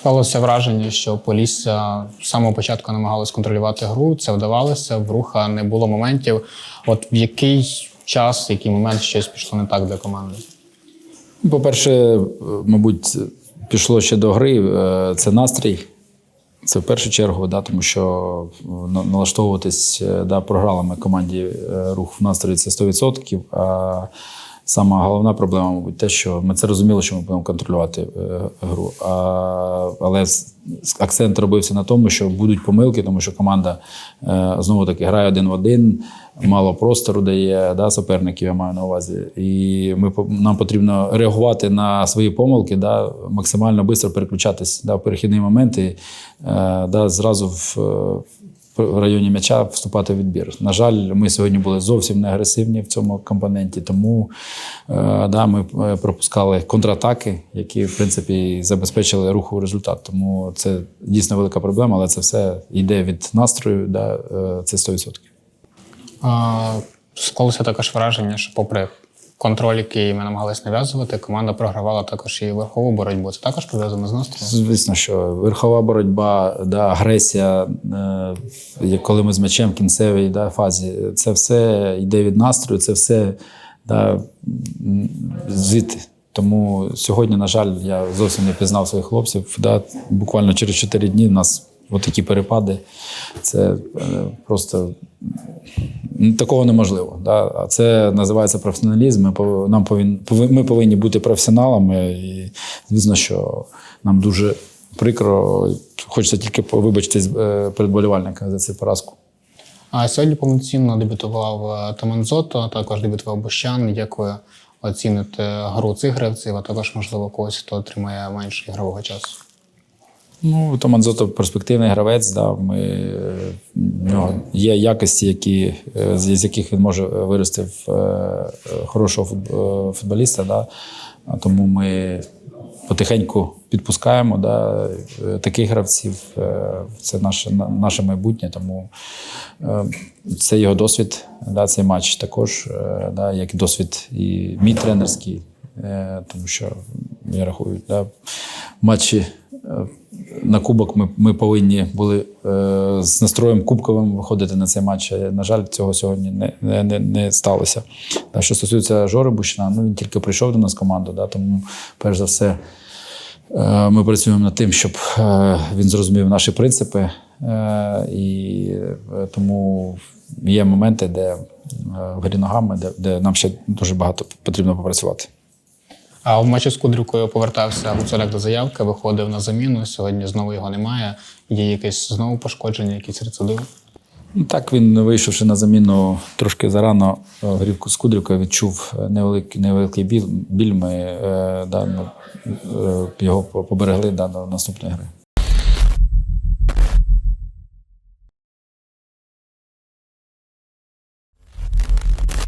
Склалося враження, що Полісся з самого початку намагалось контролювати гру. Це вдавалося. В руха не було моментів. От в який час, в який момент щось пішло не так для команди? По-перше, е, мабуть, пішло ще до гри. е, Це настрій. Це в першу чергу, да, тому що на- налаштовуватись е, да, програли ми команді е, рух в настрої це 100%. А сама головна проблема, мабуть, те, що ми це розуміли, що ми будемо контролювати е, гру. А, але акцент робився на тому, що будуть помилки, тому що команда е, знову таки грає один в один, мало простору дає да, суперників, я маю на увазі. І ми, нам потрібно реагувати на свої помилки, да, максимально швидко переключатись да, в перехідні моменти, е, да, зразу в, в районі м'яча вступати в відбір. На жаль, ми сьогодні були зовсім не агресивні в цьому компоненті, тому е, да, ми е, пропускали контратаки, які в принципі забезпечили руху результат. Тому це дійсно велика проблема, але це все йде від настрою, да, е, це 100%. А, Склалося також враження, що, попри контроль, який ми намагалися нав'язувати, команда програвала також і верхову боротьбу. Це також пов'язано з настроєм. Звісно, що верхова боротьба, да, агресія, е, коли ми з м'ячем в кінцевій да, фазі, це все йде від настрою, це все да, звідти. Тому сьогодні, на жаль, я зовсім не пізнав своїх хлопців. Да, буквально через 4 дні в нас от такі перепади. Це е, просто такого неможливо. Да? А це називається професіоналізм. Ми нам повин, пови- ми повинні бути професіоналами. І звісно, що нам дуже прикро. Хочеться тільки вибачитись е, перед болівальниками за цю поразку. А сьогодні повноцінно дебютував е, Таманзото, також дебютував Бущан. Як ви оціните гру цих гравців, а також, можливо, когось, хто отримає менше ігрового часу? Ну, Томанзото перспективний гравець. Да, ми, е, в є якості, які, е, з яких він може вирости в е, хорошого футболіста. Да. Тому ми потихеньку підпускаємо да, таких гравців. Це наше, на- наше майбутнє. Тому це його досвід, да, цей матч також, да, як досвід і мій тренерський. Тому що я рахую, да, матчі на кубок ми, ми повинні були е, з настроєм кубковим виходити на цей матч. Е, На жаль, цього сьогодні не, не, не, сталося. Та, що стосується Жори Бущина, ну він тільки прийшов до нас в команду, да, тому перш за все. е, Ми працюємо над тим, щоб е, він зрозумів наші принципи, і тому є моменти, де грі ногами, де, де нам ще дуже багато потрібно попрацювати. А в матчі з Кудрюкою повертався Гуцуляк до заявки, виходив на заміну. Сьогодні знову його немає. Є якесь знову пошкодження, якісь рецидив. Ну, Так, він, вийшовши на заміну трошки зарано е, грівку з Кудрюкою відчув е, невеликий, невеликий біль. біль. Ми е, да, ну, його поберегли да, до наступної гри.